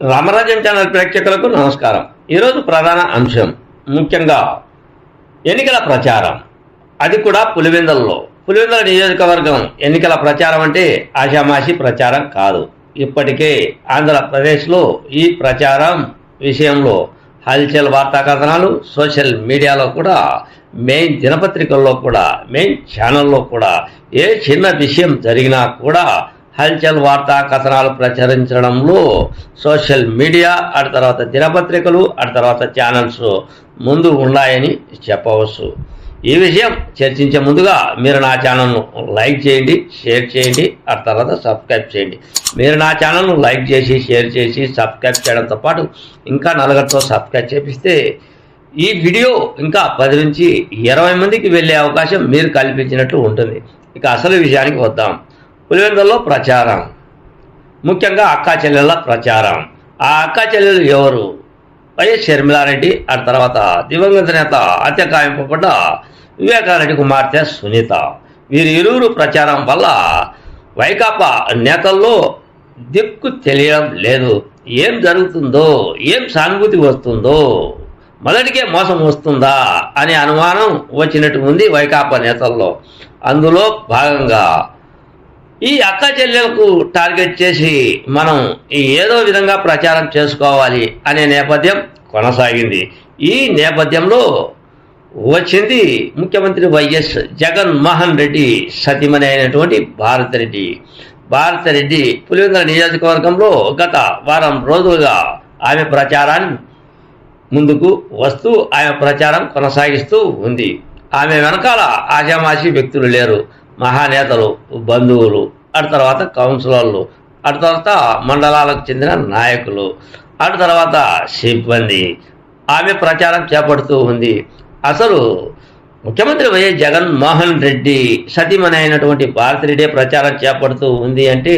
Ramarajan channel ప్రేక్షకులకు నమస్కారం. ఈరోజు ప్రధాన అంశం ముఖ్యంగా ఎన్నికల ప్రచారం. అది కూడా పులివెందల్లో. పులివెందల నియోజకవర్గం ఎన్నికల ప్రచారం అంటే ఆషామాషి ప్రచారం కాదు. ఇప్పటికే ఆంధ్రప్రదేశ్లో ఈ ప్రచారం విషయంలో హల్చల్ వార్తా కథనాలు సోషల్ మీడియాలో కూడా మెయిన్ దినపత్రికల్లో కూడా మెయిన్ ఛానల్లో కూడా ఏ చిన్న విషయం జరిగినా కూడా హల్చల్ వార్తా కథనాలు ప్రచురించడంలో సోషల్ మీడియా అటు తర్వాత దినపత్రికలు అటు తర్వాత ఛానల్స్ ముందు ఉన్నాయని చెప్పవచ్చు. ఈ విషయం చర్చించే ముందుగా మీరు నా ఛానల్ను లైక్ చేయండి షేర్ చేయండి ఆ తర్వాత సబ్స్క్రైబ్ చేయండి. మీరు నా ఛానల్ను లైక్ చేసి షేర్ చేసి సబ్స్క్రైబ్ చేయడంతో పాటు ఇంకా నలుగురితో సబ్స్క్రైబ్ చేపిస్తే ఈ వీడియో ఇంకా పది నుంచి ఇరవై మందికి వెళ్ళే అవకాశం మీరు కల్పించినట్లు ఉంటుంది. ఇక అసలు విషయానికి వద్దాం. పులివెందుల్లో ప్రచారం. ముఖ్యంగా అక్కా చెల్లెళ్ళ ప్రచారం. ఆ అక్కా చెల్లెలు ఎవరు? వైఎస్ షర్మిలారెడ్డి ఆ తర్వాత దివంగత నేత హత్యకాయింపబడ్డ వివేకారెడ్డి కుమార్తె సునీత. వీరి ఇరువురు ప్రచారం వల్ల వైకాపా నేతల్లో దిక్కు తెలియడం లేదు. ఏం జరుగుతుందో ఏం సానుభూతి వస్తుందో మొదటికే మోసం వస్తుందా అనే అనుమానం వచ్చినట్టు ఉంది వైకాపా నేతల్లో. అందులో భాగంగా ఈ అక్క చెల్లెలకు టార్గెట్ చేసి మనం ఏదో విధంగా ప్రచారం చేసుకోవాలి అనే నేపథ్యం కొనసాగింది. ఈ నేపథ్యంలో వచ్చింది ముఖ్యమంత్రి వైఎస్ జగన్మోహన్ రెడ్డి సతీమణి అయినటువంటి భారతిరెడ్డి. భారతిరెడ్డి పులివెందుల నియోజకవర్గంలో గత వారం రోజులుగా ఆమె ప్రచారాన్ని ముందుకు వస్తూ ఆమె ప్రచారం కొనసాగిస్తూ ఉంది. ఆమె వెనకాల ఆశామాషి వ్యక్తులు లేరు. మహానేతలు బంధువులు అటు తర్వాత కౌన్సిలర్లు అటు తర్వాత మండలాలకు చెందిన నాయకులు అటు తర్వాత సిబ్బంది. ఆమె ప్రచారం చేపడుతూ ఉంది. అసలు ముఖ్యమంత్రి వైఎస్ జగన్మోహన్ రెడ్డి సతీమణి అయినటువంటి భారతిరెడ్డి ప్రచారం చేపడుతూ ఉంది అంటే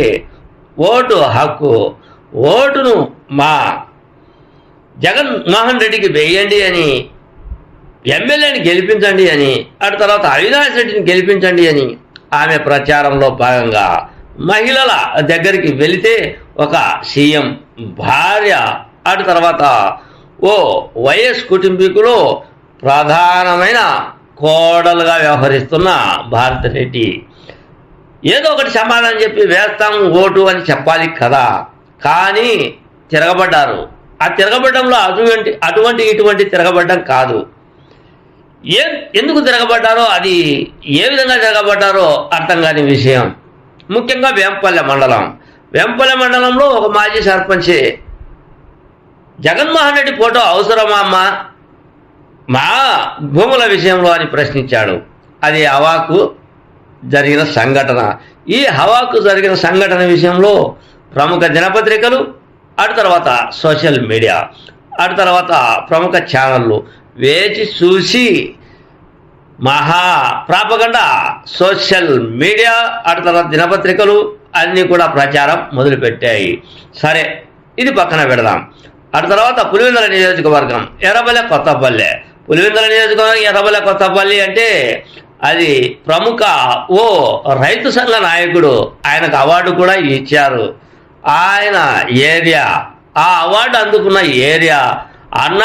ఓటు హక్కు ఓటును మా జగన్మోహన్ రెడ్డికి వేయండి అని ఎమ్మెల్యేని గెలిపించండి అని అటు తర్వాత అవినాష్ రెడ్డిని గెలిపించండి అని ఆమె ప్రచారంలో భాగంగా మహిళల దగ్గరికి వెళితే ఒక సీఎం భార్య అటు తర్వాత ఓ వైఎస్ కుటుంబీకులు ప్రధానమైన కోడలుగా వ్యవహరిస్తున్న భారతిరెడ్డి. ఏదో ఒకటి సమాధానం చెప్పి వేస్తాం ఓటు అని చెప్పాలి కదా. కానీ తిరగబడ్డారు. ఆ తిరగబడ్డంలో అటువంటి అటువంటి ఇటువంటి తిరగబడ్డం కాదు. ఏ ఎందుకు తిరగబడ్డారో అది ఏ విధంగా తిరగబడ్డారో అర్థం కాని విషయం. ముఖ్యంగా వేంపల్లె మండలం. వేంపల్లె మండలంలో ఒక మాజీ సర్పంచే జగన్మోహన్ రెడ్డి ఫోటో అవసరమా అమ్మా? మా భూముల విషయంలో అని ప్రశ్నించాడు. అది హవాకు జరిగిన సంఘటన. ఈ హవాకు జరిగిన సంఘటన విషయంలో ప్రముఖ దినపత్రికలు అటు తర్వాత సోషల్ మీడియా అటు తర్వాత ప్రముఖ ఛానళ్ళు వేచి చూసి మహా ప్రాపగండ సోషల్ మీడియా అటు తర్వాత దినపత్రికలు అన్నీ కూడా ప్రచారం మొదలుపెట్టాయి. సరే ఇది పక్కన పెడదాం. అటు తర్వాత పులివెందుల నియోజకవర్గం ఎర్రబల్లె కొత్తపల్లె. పులివెందుల నియోజకవర్గం ఎర్రబల్లె కొత్తపల్లి అంటే అది ప్రముఖ ఓ రైతు సంఘ నాయకుడు ఆయనకు అవార్డు కూడా ఇచ్చారు. ఆయన ఏరియా ఆ అవార్డు అందుకున్న ఏరియా అన్న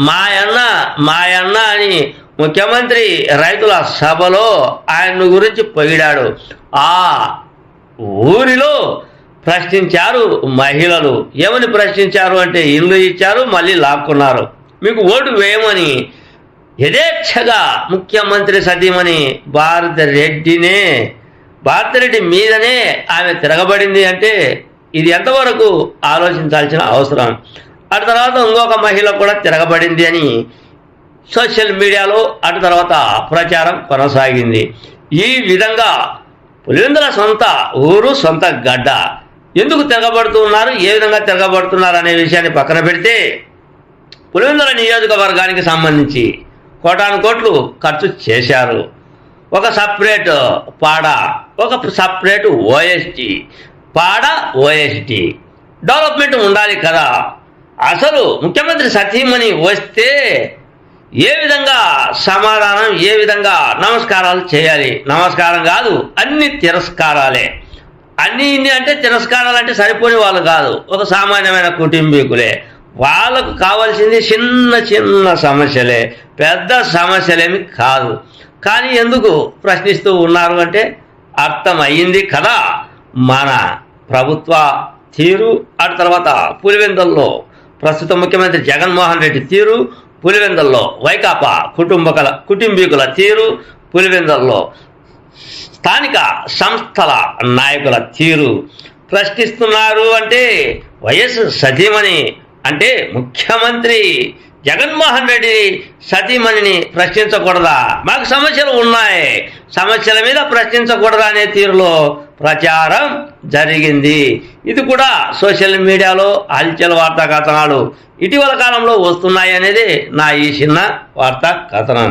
మాయన్న మాయన్న అని ముఖ్యమంత్రి రైతుల సభలో ఆయన గురించి పొగిడాడు. ఆ ఊరిలో ప్రశ్నించారు మహిళలు. ఏమని ప్రశ్నించారు అంటే ఇల్లు ఇచ్చారు మళ్ళీ లాక్కున్నారు. మీకు ఓటు వేయమని యథేచ్ఛగా ముఖ్యమంత్రి సతీమణి భారత రెడ్డినే భారతిరెడ్డి మీదనే ఆమె తిరగబడింది అంటే ఇది ఎంతవరకు ఆలోచించాల్సిన అవసరం? అటు తర్వాత ఇంకొక మహిళ కూడా తిరగబడింది అని సోషల్ మీడియాలో అటు తర్వాత ప్రచారం కొనసాగింది. ఈ విధంగా పులివెందుల సొంత ఊరు సొంత గడ్డ. ఎందుకు తిరగబడుతున్నారు? ఏ విధంగా తిరగబడుతున్నారు అనే విషయాన్ని పక్కన పెడితే పులివెందుల నియోజకవర్గానికి సంబంధించి కోటాను కోట్లు ఖర్చు చేశారు. ఒక సపరేట్ పాడ ఒక సపరేట్ ఓఎస్టీ పాడ ఓఎస్టీ డెవలప్మెంట్ ఉండాలి కదా. అసలు ముఖ్యమంత్రి సతీమణి వస్తే ఏ విధంగా సమాధానం ఏ విధంగా నమస్కారాలు చేయాలి? నమస్కారం కాదు అన్ని తిరస్కారాలే. అన్ని ఇన్ని అంటే తిరస్కారాలు అంటే సరిపోని వాళ్ళు కాదు ఒక సామాన్యమైన కుటుంబీకులే. వాళ్ళకు కావాల్సింది చిన్న చిన్న సమస్యలే పెద్ద సమస్యలేమి కాదు. కానీ ఎందుకు ప్రశ్నిస్తూ ఉన్నారు అంటే అర్థమయ్యింది కదా మన ప్రభుత్వ తీరు ఆ తర్వాత పులివెందుల్లో ప్రస్తుత ముఖ్యమంత్రి జగన్మోహన్ రెడ్డి తీరు పులివెందల్లో వైకాపా కుటుంబకల కుటుంబీకుల తీరు పులివెందల్లో స్థానిక సంస్థల నాయకుల తీరు ప్రశ్నిస్తున్నారు అంటే వైఎస్ సతీమణి అంటే ముఖ్యమంత్రి జగన్మోహన్ రెడ్డి సతీమణిని ప్రశ్నించకూడదా? మాకు సమస్యలు ఉన్నాయి. సమస్యల మీద ప్రశ్నించకూడదా అనే తీరులో ప్రచారం జరిగింది. ఇది కూడా సోషల్ మీడియాలో హల్చల్ వార్తా కథనాలు ఇటీవల కాలంలో వస్తున్నాయి అనేది నా ఈ చిన్న వార్తా కథనం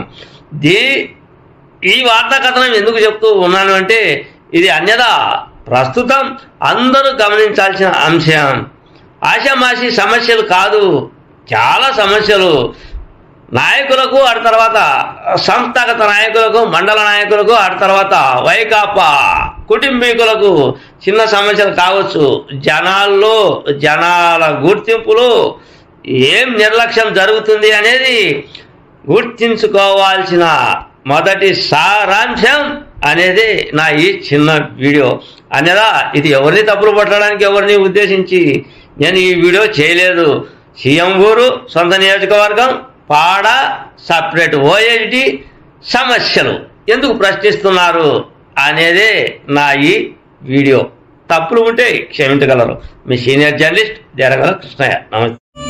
దీ ఈ వార్తా కథనం ఎందుకు చెప్తూ ఉన్నాను అంటే ఇది అన్యదా ప్రస్తుతం అందరూ గమనించాల్సిన అంశం. ఆషామాషి సమస్యలు కాదు చాలా సమస్యలు. నాయకులకు ఆ తర్వాత సంస్థాగత నాయకులకు మండల నాయకులకు ఆ తర్వాత వైకాపా కుటుంబీకులకు చిన్న సమస్యలు కావచ్చు. జనాల్లో జనాల గుర్తింపులు ఏం నిర్లక్ష్యం జరుగుతుంది అనేది గుర్తించుకోవాల్సిన మొదటి సారాంశం అనేది నా ఈ చిన్న వీడియో. అనేదా ఇది ఎవరిని తప్పులు పట్టడానికి ఎవరిని ఉద్దేశించి నేను ఈ వీడియో చేయలేదు. సీఎం ఊరు సొంత నియోజకవర్గం పాడ సపరేట్ ఓఎస్డి సమస్యలు. ఎందుకు ప్రశ్నిస్తున్నారు అనేదే నా ఈ వీడియో. తప్పులు ఉంటే క్షమించగలరు. మీ సీనియర్ జర్నలిస్ట్ జరగల కృష్ణయ్య. నమస్తే.